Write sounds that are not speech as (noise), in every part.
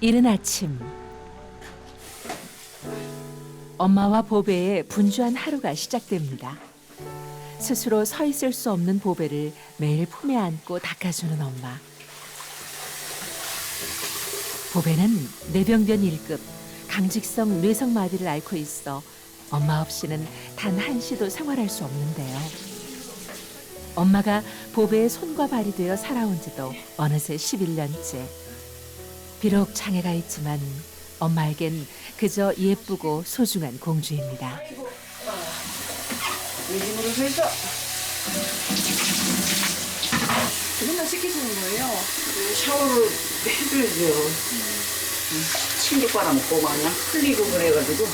이른 아침 엄마와 보배의 분주한 하루가 시작됩니다. 스스로 서 있을 수 없는 보배를 매일 품에 안고 닦아주는 엄마. 보배는 뇌병변 1급 강직성 뇌성 마비를 앓고 있어 엄마 없이는 단 한시도 생활할 수 없는데요. 엄마가 보배의 손과 발이 되어 살아온 지도 어느새 11년째. 비록 장애가 있지만 엄마에겐 그저 예쁘고 소중한 공주입니다. 요즘으로 해서 맨날 씻기시는 거예요? 샤워를 해줘야죠. 침대 빨아먹고 그냥 흘리고 그래가지고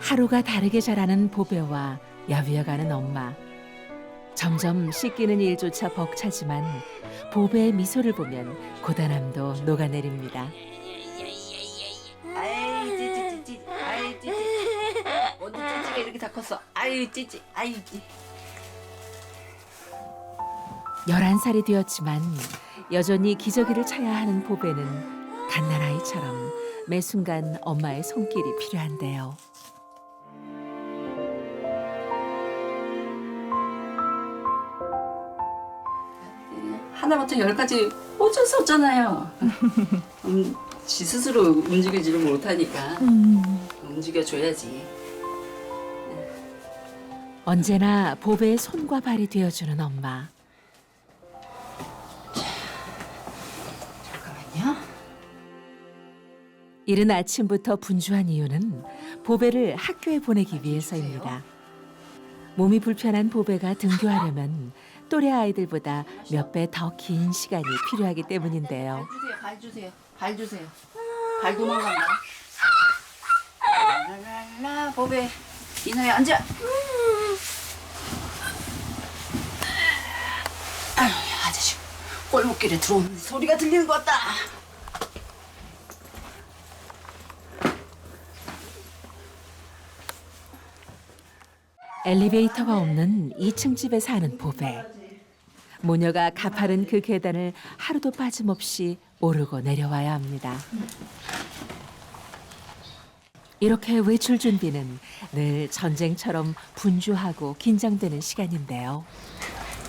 하루가 다르게 자라는 보배와 야위어가는 엄마. 점점 씻기는 일조차 벅차지만 보배의 미소를 보면 고단함도 녹아내립니다. 아이 찌찌찌찌 아이 찌찌 어디 찌찌가 이렇게 다 컸어 아이 찌찌 아이 찌 11살이 되었지만 여전히 기저귀를 차야 하는 보배는 갓난아이처럼 매 순간 엄마의 손길이 필요한데요. 하나부터 열까지 어쩔 수 없잖아요. (laughs) 음, 지 스스로 움직이지를 못하니까 움직여줘야지. 언제나 보배의 손과 발이 되어주는 엄마. 잠깐만요. 이른 아침부터 분주한 이유는 보배를 학교에 보내기 위해서입니다. 몸이 불편한 보배가 등교하려면 또래 아이들보다 몇 배 더 긴 시간이 필요하기 때문인데요. 발 주세요. 발 주세요. 발 주세요. 발 도망간다. 랄랄라 보배 이나야 앉아. 아유 아저씨 골목길에 들어오는 소리가 들리는 것 같다. 엘리베이터가 없는 2층 집에 사는 보배. 모녀가 가파른 그 계단을 하루도 빠짐없이 오르고 내려와야 합니다. 이렇게 외출 준비는 늘 전쟁처럼 분주하고 긴장되는 시간인데요.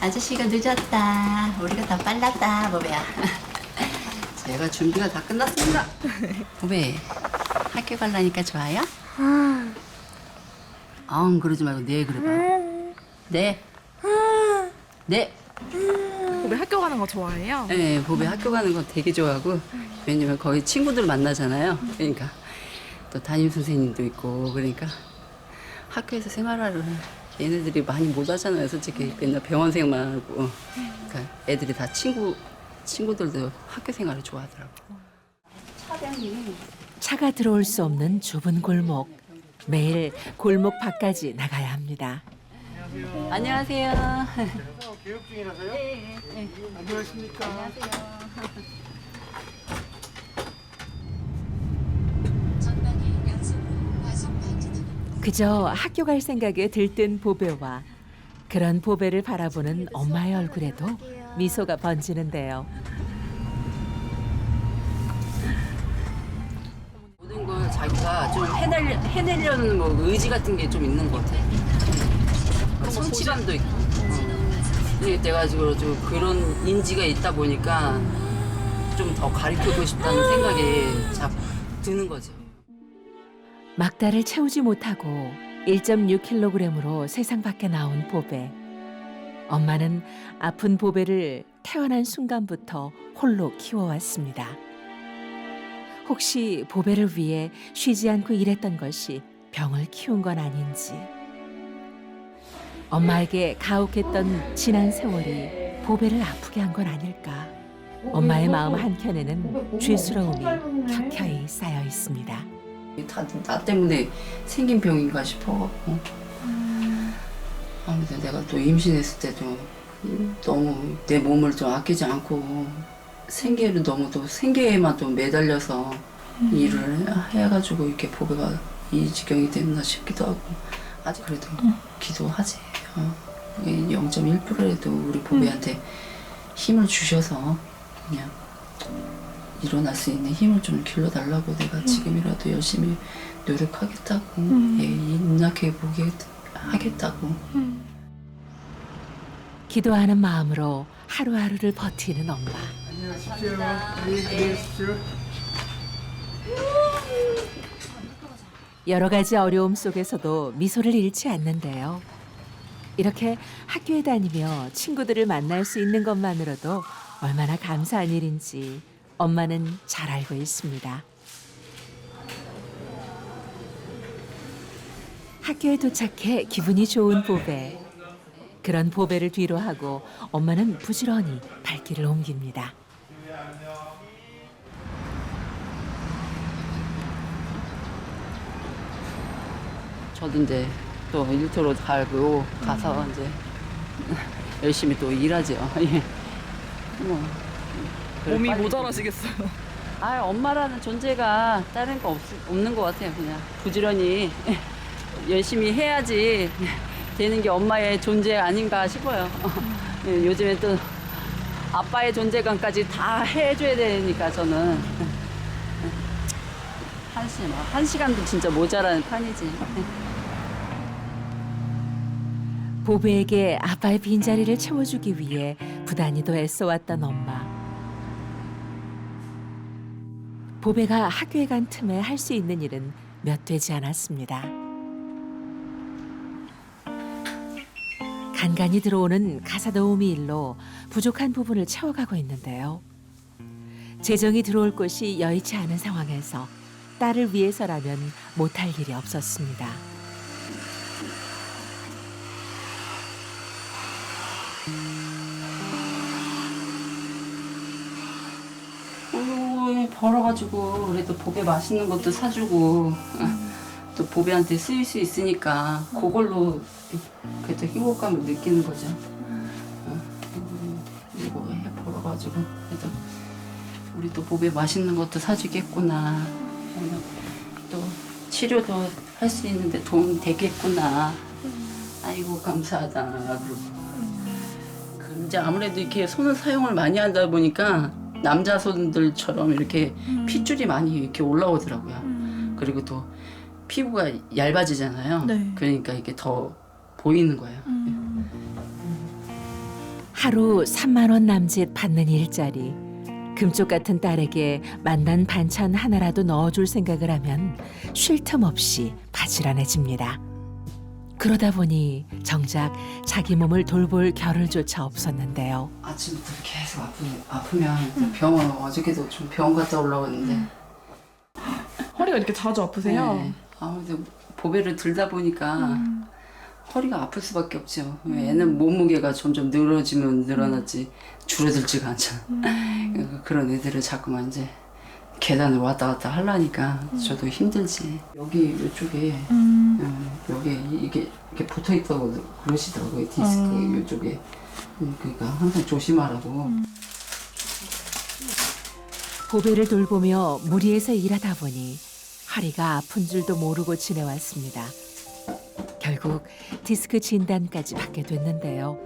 아저씨가 늦었다. 우리가 더 빨랐다, 보배야. 제가 준비가 다 끝났습니다. 보배, 학교 갈라니까 좋아요? 아, 그러지 말고 네 그래봐. 네. 네. 왜 학교 가는 거 좋아해요? 네, 보배 학교 가는 거 되게 좋아하고 왜냐면 거기 친구들 만나잖아요. 그러니까 또 담임 선생님도 있고 그러니까 학교에서 생활하러 얘네들이 많이 못 하잖아요. 솔직히 맨날 병원생만 하고 그러니까 애들이 다 친구 친구들도 학교 생활을 좋아하더라고. 차량이 차가 들어올 수 없는 좁은 골목. 매일 골목 밖까지 나가야 합니다. 안녕하세요. 교육 중이라서요? 안녕하십니까? 그저 학교 갈 생각에 들뜬 보배와 그런 보배를 바라보는 엄마의 얼굴에도 미소가 번지는데요. 모든 걸 자기가 좀 해낼, 해내려는 뭐 의지 같은 게 좀 있는 것 같아. 성취감도 있고. 이게 돼가지고 좀 그런 인지가 있다 보니까 좀 더 가르치고 싶다는 생각이 자꾸 드는 거죠. 막달을 채우지 못하고 1.6kg으로 세상 밖에 나온 보배. 엄마는 아픈 보배를 태어난 순간부터 홀로 키워왔습니다. 혹시 보배를 위해 쉬지 않고 일했던 것이 병을 키운 건 아닌지. 엄마에게 가혹했던 지난 세월이 보배를 아프게 한 건 아닐까. 엄마의 마음 한켠에는 죄스러움이 켜켜이 쌓여 있습니다. 다 나 때문에 생긴 병인가 싶어갖고. 아무튼 내가 또 임신했을 때도 너무 내 몸을 좀 아끼지 않고 생계를 너무 또 생계에만 또 매달려서 일을 해가지고 이렇게 보배가 이 지경이 됐나 싶기도 하고 아직 그래도 기도하지. 어. 0.1%라도 우리 보배한테 힘을 주셔서 그냥 일어날 수 있는 힘을 좀 길러달라고 내가 지금이라도 열심히 노력하겠다고 예, 입력해 보게 하겠다고 기도하는 마음으로 하루하루를 버티는 엄마. 안녕하십시오. 네, 안녕하십시오. 여러 가지 어려움 속에서도 미소를 잃지 않는데요. 이렇게 학교에 다니며 친구들을 만날 수 있는 것만으로도 얼마나 감사한 일인지 엄마는 잘 알고 있습니다. 학교에 도착해 기분이 좋은 보배. 그런 보배를 뒤로 하고 엄마는 부지런히 발길을 옮깁니다. 저도 이제 또 일터로 가고 가서 이제 (laughs) 열심히 또 일하죠. (laughs) 예. 뭐, 그래, 몸이 빨리 모자라시겠어요. (laughs) 아 엄마라는 존재가 다른 거 없, 없는 것 같아요. 그냥 부지런히 열심히 해야지 되는 게 엄마의 존재 아닌가 싶어요. 예, 요즘에 또 아빠의 존재감까지 다 해줘야 되니까 저는 한 시, 한 시간도 진짜 모자라는 판이지. 보배에게 아빠의 빈자리를 채워주기 위해 부단히 도 애써왔던 엄마. 보배가 학교에 간 틈에 할 수 있는 일은 몇 되지 않았습니다. 간간히 들어오는 가사 도우미 일로 부족한 부분을 채워가고 있는데요. 재정이 들어올 곳이 여의치 않은 상황에서 딸을 위해서라면 못할 일이 없었습니다. 벌어가지고 그래도 보배 맛있는 것도 사주고 어, 또 보배한테 쓰일 수 있으니까 그걸로 그래도 행복감을 느끼는 거죠. 어, 음, 이거 해 벌어가지고 그래도 우리 또 보배 맛있는 것도 사주겠구나. 어, 또 치료도 할 수 있는데 도움 되겠구나. 아이고 감사하다. 이제 아무래도 이렇게 손을 사용을 많이 하다 보니까 남자 손들처럼 이렇게 핏줄이 많이 이렇게 올라오더라고요. 그리고 또 피부가 얇아지잖아요. 네. 그러니까 이게 더 보이는 거예요. 하루 3만 원 남짓 받는 일자리. 금쪽 같은 딸에게 만난 반찬 하나라도 넣어줄 생각을 하면 쉴 틈 없이 바지런해집니다. 그러다 보니 정작 자기 몸을 돌볼 겨를조차 없었는데요. 아침부터 계속 아프, 아프면 병원 어저께도 좀 병원 갔다 올라왔는데 허리가 이렇게 자주 아프세요? 네. 아무래도 보배를 들다 보니까 허리가 아플 수밖에 없죠. 애는 몸무게가 점점 늘어지면 늘어났지 줄어들지가 않잖아. 그러니까 그런 애들을 자꾸만 이제 계단을 왔다 갔다 하려니까 저도 힘들지. 여기 이쪽에 음. 음, 여기 이게 이렇게 붙어 있다고 그러시더라고요 디스크 이쪽에. 음, 그러니까 항상 조심하라고. 보배를 돌보며 무리해서 일하다 보니 허리가 아픈 줄도 모르고 지내왔습니다. 결국 디스크 진단까지 받게 됐는데요.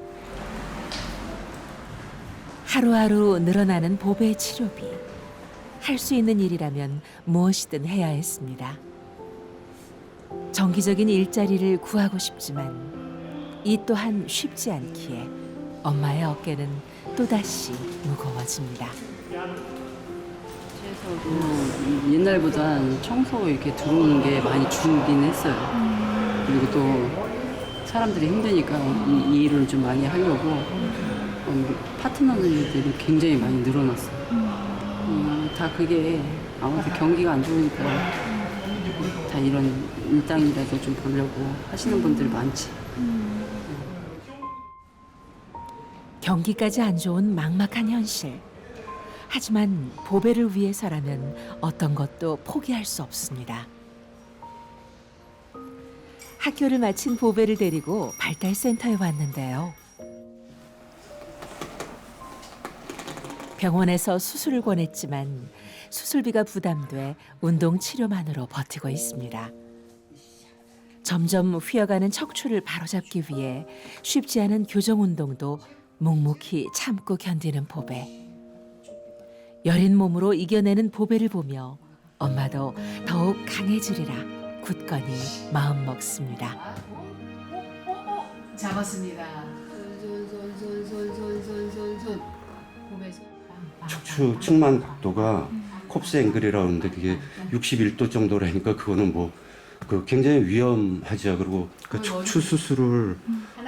하루하루 늘어나는 보배 치료비. 할 수 있는 일이라면 무엇이든 해야 했습니다. 정기적인 일자리를 구하고 싶지만 이 또한 쉽지 않기에 엄마의 어깨는 또다시 무거워집니다. 그래서 옛날보다 청소 이렇게 들어오는 게 많이 줄긴 했어요. 그리고 또 사람들이 힘드니까 이, 이 일을 좀 많이 하려고 음, 파트너들이 굉장히 많이 늘어났어요. 음, 다 그게 아무래도 경기가 안 좋으니까 다 이런 일당이라도 좀 보려고 하시는 분들이 많지. 경기까지 안 좋은 막막한 현실. 하지만 보배를 위해서라면 어떤 것도 포기할 수 없습니다. 학교를 마친 보배를 데리고 발달센터에 왔는데요. 병원에서 수술을 권했지만 수술비가 부담돼 운동 치료만으로 버티고 있습니다. 점점 휘어가는 척추를 바로잡기 위해 쉽지 않은 교정 운동도 묵묵히 참고 견디는 보배. 여린 몸으로 이겨내는 보배를 보며 엄마도 더욱 강해지리라 굳건히 마음 먹습니다. 잡았습니다. 추 측만 각도가 콥스 앵글이라고 하는데 그게 61도 정도라니까 그거는 뭐 그 굉장히 위험하죠. 그리고 그 척추 수술을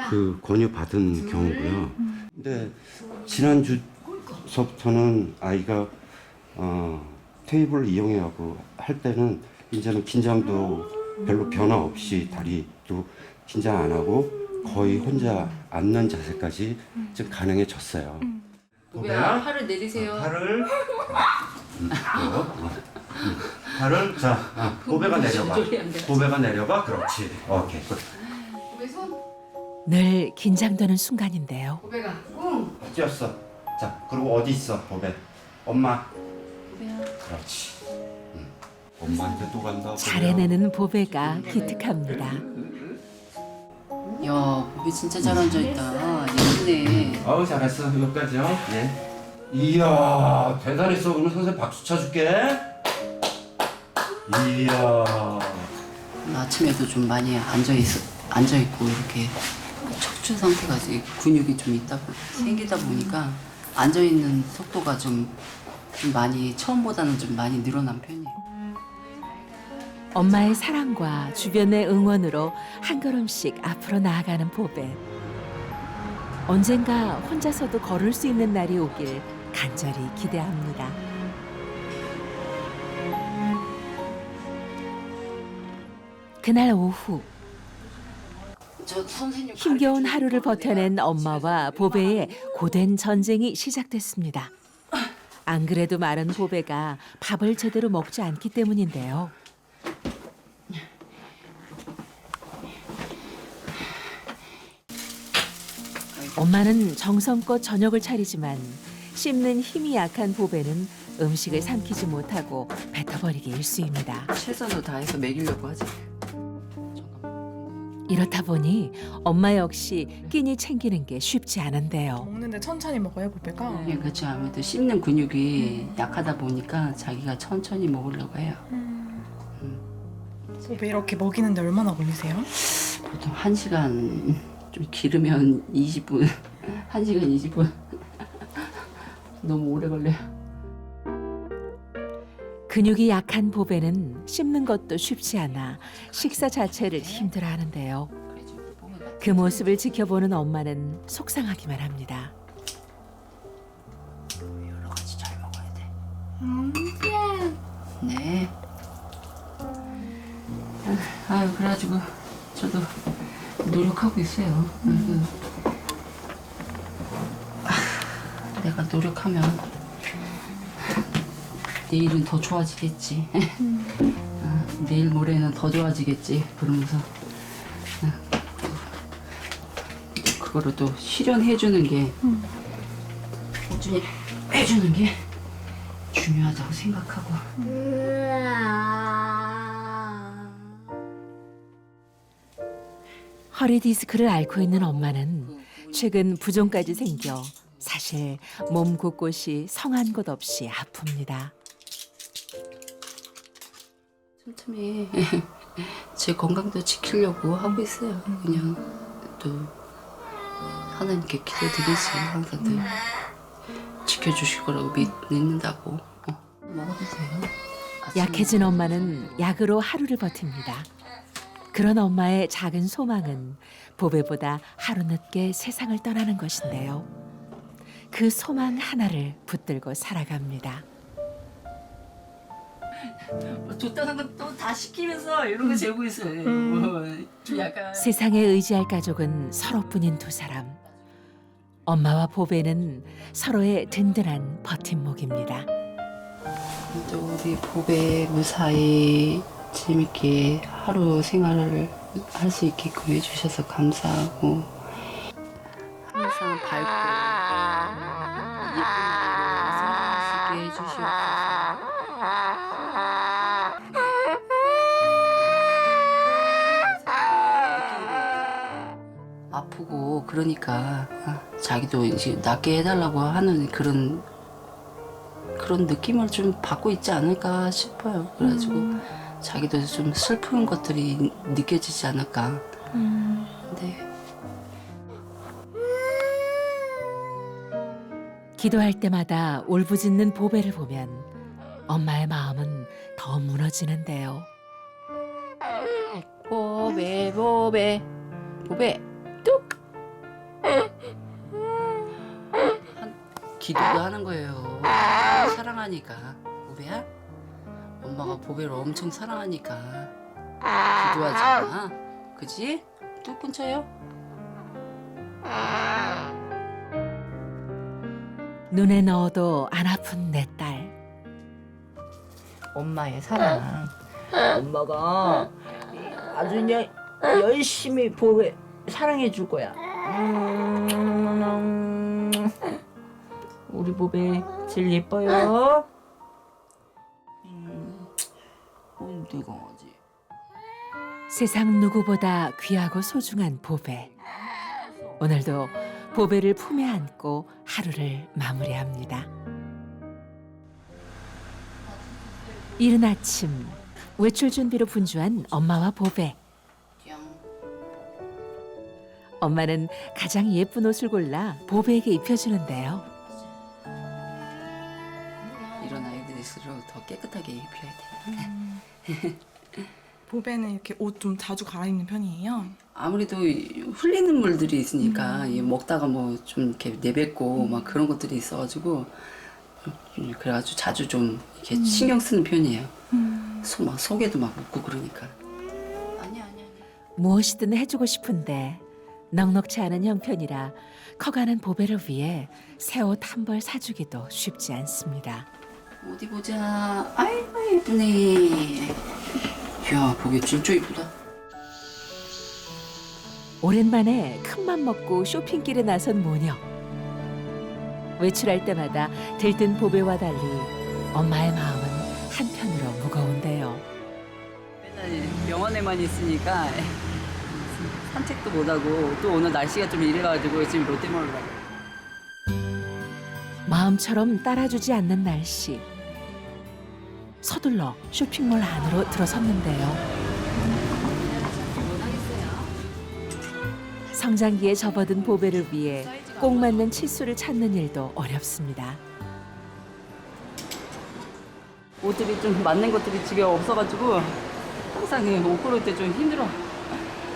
그 권유 받은 경우고요. 근데 지난주서부터는 아이가 어, 테이블 이용해 하고 할 때는 이제는 긴장도 별로 변화 없이 다리도 긴장 안 하고 거의 혼자 앉는 자세까지 좀 가능해졌어요. 보배야 팔을 내리세요. 팔을 음, 이거, 어. 음, 팔을 자 어, 고배가 내려가 조절이 안 돼. 고배가 내려가 그렇지 오케이 굿. 보배 손. 늘 긴장되는 순간인데요. 보배가 꿍. 뛰었어 자 그리고 어디 있어 보배 엄마 보배야. 그렇지 음. 엄마한테 또 간다 보배야. 잘 해내는 보배가 기특합니다. 야 보배 진짜 잘 앉아 있다. 예쁘네. 어우 잘했어 여기까지요 예 이야 대단했어 그러면 선생님 박수 쳐줄게 이야 아침에도 좀 많이 앉아 있 앉아 있고 이렇게 척추 상태가 이제 근육이 좀 있다 보- 생기다 보니까 앉아 있는 속도가 좀, 좀 많이 처음보다는 좀 많이 늘어난 편이에요. 엄마의 사랑과 주변의 응원으로 한 걸음씩 앞으로 나아가는 보배. 언젠가 혼자서도 걸을 수 있는 날이 오길 간절히 기대합니다. 그날 오후 힘겨운 하루를 거 버텨낸 엄마와 보배의 고된 전쟁이 시작됐습니다. 안 그래도 마른 보배가 밥을 제대로 먹지 않기 때문인데요. 엄마는 정성껏 저녁을 차리지만 씹는 힘이 약한 보배는 음식을 삼키지 못하고 뱉어버리기 일쑤입니다. 최선을 다해서 먹이려고 하지. 이렇다 보니 엄마 역시 끼니 챙기는 게 쉽지 않은데요. 먹는데 천천히 먹어요, 보배가. 예, 그렇죠. 아무래도 씹는 근육이 약하다 보니까 자기가 천천히 먹으려고 해요. 보배 이렇게 먹이는데 얼마나 걸리세요? 보통 1시간 좀 길으면 20분, 1시간 20분. 너무 오래 걸려요. 근육이 약한 보배는 씹는 것도 쉽지 않아 식사 자체를 힘들어하는데요. 그 모습을 지켜보는 엄마는 속상하기만 합니다. 여러 가지 잘 먹어야 돼. 네. 아유 그래가지고 저도 노력하고 있어요. 그, 아, 내가 노력하면 내일은 더 좋아지겠지. 아, 내일 모레는 더 좋아지겠지. 그러면서 아, 그거를 또 실현해주는 게 꾸준히 해주는 게 중요하다고 생각하고 허리 디스크를 앓고 있는 엄마는 최근 부종까지 생겨 사실 몸 곳곳이 성한 곳 없이 아픕니다. 틈틈이 (laughs) 제 건강도 지키려고 하고 있어요. 그냥 또 하나님께 기도드리지 항상 늘 지켜주실 거라고 믿, 믿는다고 어. 먹어도 돼요. 약해진 엄마는 약으로 하루를 버팁니다. 그런 엄마의 작은 소망은 보배보다 하루 늦게 세상을 떠나는 것인데요. 그 소망 하나를 붙들고 살아갑니다. 뭐 좋다는 건또다 시키면서 이런 거 재고 있어요. 뭐, 좀 약간 세상에 의지할 가족은 서로뿐인 두 사람. 엄마와 보배는 서로의 든든한 버팀목입니다. 또 우리 보배 무사히 재밌게 하루 생활을 할 수 있게끔 해주셔서 감사하고 항상 밝고 예쁜 일을 살수 있게 해주시옵소서. 아프고 그러니까 아, 자기도 이제 낫게 해달라고 하는 그런 그런 느낌을 좀 받고 있지 않을까 싶어요. 그래가지고 자기도 좀 슬픈 것들이 느껴지지 않을까. 네. 기도할 때마다 울부짖는 보배를 보면 엄마의 마음은 더 무너지는데요. 보배 보배 보배 뚝 한- 기도도 하는 거예요 사랑하니까 보배야 엄마가 보배를 엄청 사랑하니까 기도하잖아 그지 뚝 근처요 눈에 넣어도 안 아픈 내 딸. 엄마의 사랑. 엄마가 아주 그냥 열심히 보배 사랑해 줄 거야. 음, 우리 보배 제일 예뻐요. 어, 내 강아지 세상 누구보다 귀하고 소중한 보배. 오늘도 보배를 품에 안고 하루를 마무리합니다. 이른 아침 외출 준비로 분주한 엄마와 보배. 뿅 엄마는 가장 예쁜 옷을 골라 보배에게 입혀주는데요. 이런 아이들일수록 더 깨끗하게 입혀야 돼 (laughs) 보배는 이렇게 옷 좀 자주 갈아입는 편이에요. 아무래도 이 흘리는 물들이 있으니까 이 먹다가 뭐 좀 이렇게 내뱉고 막 그런 것들이 있어가지고 음, 그래가지고 자주 좀 이렇게 신경 쓰는 편이에요. 소, 막 속에도 막 묻고 그러니까. 아니 아니 아니. 무엇이든 해주고 싶은데 넉넉치 않은 형편이라 커가는 보배를 위해 새 옷 한 벌 사주기도 쉽지 않습니다. 어디 보자. 아이고 예쁘네. 야 보기 진짜 이쁘다. 오랜만에 큰맘 먹고 쇼핑길에 나선 모녀. 외출할 때마다 들뜬 보배와 달리 엄마의 마음은 한편으로 무거운데요. 맨날 병원에만 있으니까 산책도 못하고 또 오늘 날씨가 좀 이래가지고 지금 롯데몰을 가고. 마음처럼 따라주지 않는 날씨. 서둘러 쇼핑몰 안으로 들어섰는데요. 성장기에 접어든 보배를 위해 꼭 맞는 치수를 찾는 일도 어렵습니다. 옷들이 좀 맞는 것들이 집에 없어가지고 항상 이옷 고를 때 좀 힘들어.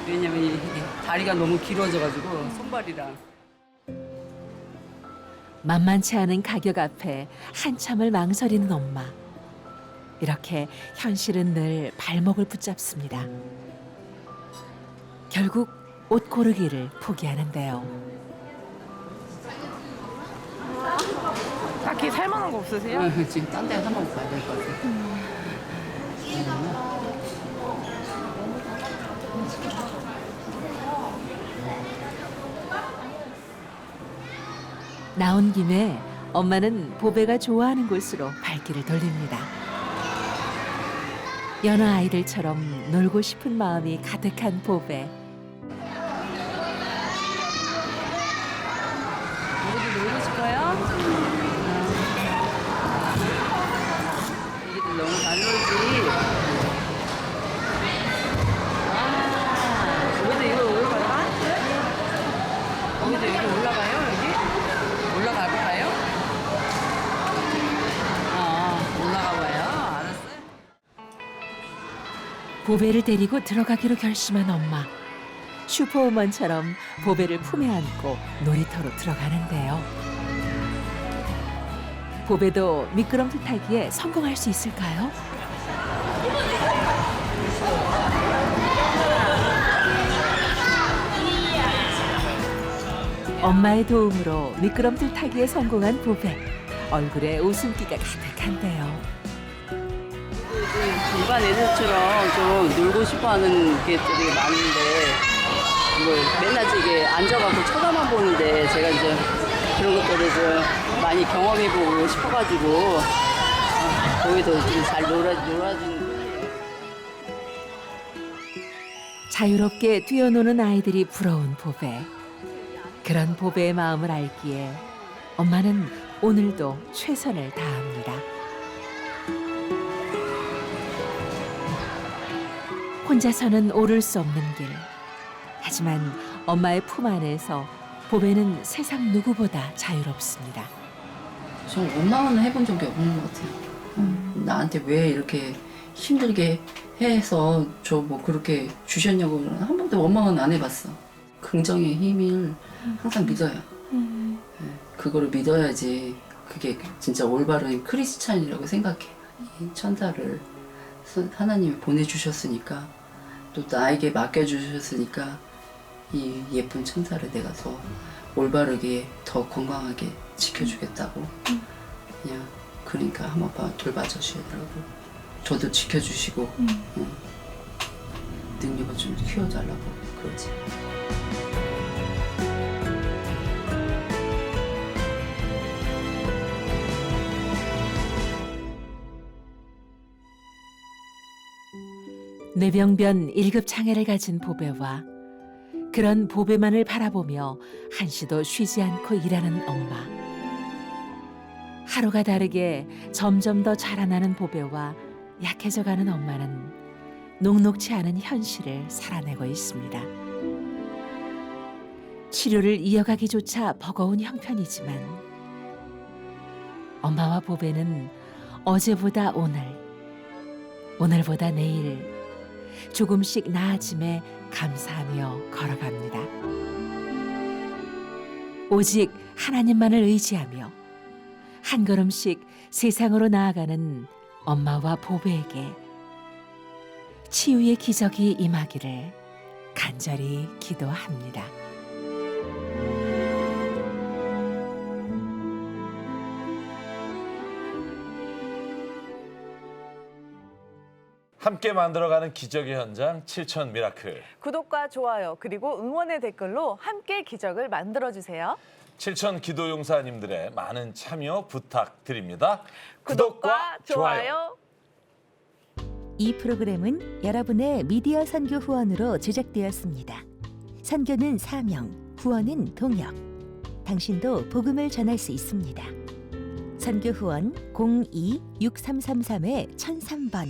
왜냐면 이게 다리가 너무 길어져가지고 손발이랑. 만만치 않은 가격 앞에 한참을 망설이는 엄마. 이렇게 현실은 늘 발목을 붙잡습니다. 결국 옷 고르기를 포기하는데요. 딱히 살만한 거 없으세요? 어, 지금 딴데 한번 가야 될 것 같아. 나온 김에 엄마는 보배가 좋아하는 곳으로 발길을 돌립니다. 여느 아이들처럼 놀고 싶은 마음이 가득한 보배. 보배를 데리고 들어가기로 결심한 엄마. 슈퍼우먼처럼 보배를 품에 안고 놀이터로 들어가는데요. 보배도 미끄럼틀 타기에 성공할 수 있을까요? 엄마의 도움으로 미끄럼틀 타기에 성공한 보배. 얼굴에 웃음기가 가득한데요. 일반 애들처럼 좀 놀고 싶어 하는 게들이 많은데 뭐 맨날 이게 앉아갖고 쳐다만 보는데 제가 이제 그런 것들을 좀 많이 경험해보고 싶어가지고 어, 거기도 좀 잘 놀아 놀아주는. 자유롭게 뛰어노는 아이들이 부러운 보배. 그런 보배의 마음을 알기에 엄마는 오늘도 최선을 다합니다. 혼자서는 오를 수 없는 길. 하지만 엄마의 품 안에서 보배는 세상 누구보다 자유롭습니다. 저 원망은 해본 적이 없는 것 같아요. 음, 나한테 왜 이렇게 힘들게 해서 저 뭐 그렇게 주셨냐고 한 번도 원망은 안 해봤어. 긍정의 힘을 항상 믿어요. 네, 그거를 믿어야지 그게 진짜 올바른 크리스찬이라고 생각해. 이 천사를 선- 하나님이 보내주셨으니까 또 나에게 맡겨주셨으니까 이 예쁜 천사를 내가 더 올바르게 더 건강하게 지켜주겠다고. 그냥 그러니까 한번 봐 돌봐주시더라고. 저도 지켜주시고 응. 능력을 좀 키워달라고 그러지 뇌병변 1급 장애를 가진 보배와 그런 보배만을 바라보며 한시도 쉬지 않고 일하는 엄마. 하루가 다르게 점점 더 자라나는 보배와 약해져가는 엄마는 녹록치 않은 현실을 살아내고 있습니다. 치료를 이어가기조차 버거운 형편이지만 엄마와 보배는 어제보다 오늘, 오늘보다 내일 조금씩 나아짐에 감사하며 걸어갑니다. 오직 하나님만을 의지하며 한 걸음씩 세상으로 나아가는 엄마와 보배에게 치유의 기적이 임하기를 간절히 기도합니다. 함께 만들어가는 기적의 현장 7천 미라클. 구독과 좋아요 그리고 응원의 댓글로 함께 기적을 만들어 주세요. 7천 기도 용사님들의 많은 참여 부탁드립니다. 구독과 좋아요. 이 프로그램은 여러분의 미디어 선교 후원으로 제작되었습니다. 선교는 사명, 후원은 동역. 당신도 복음을 전할 수 있습니다. 선교 후원 02-6333-1003번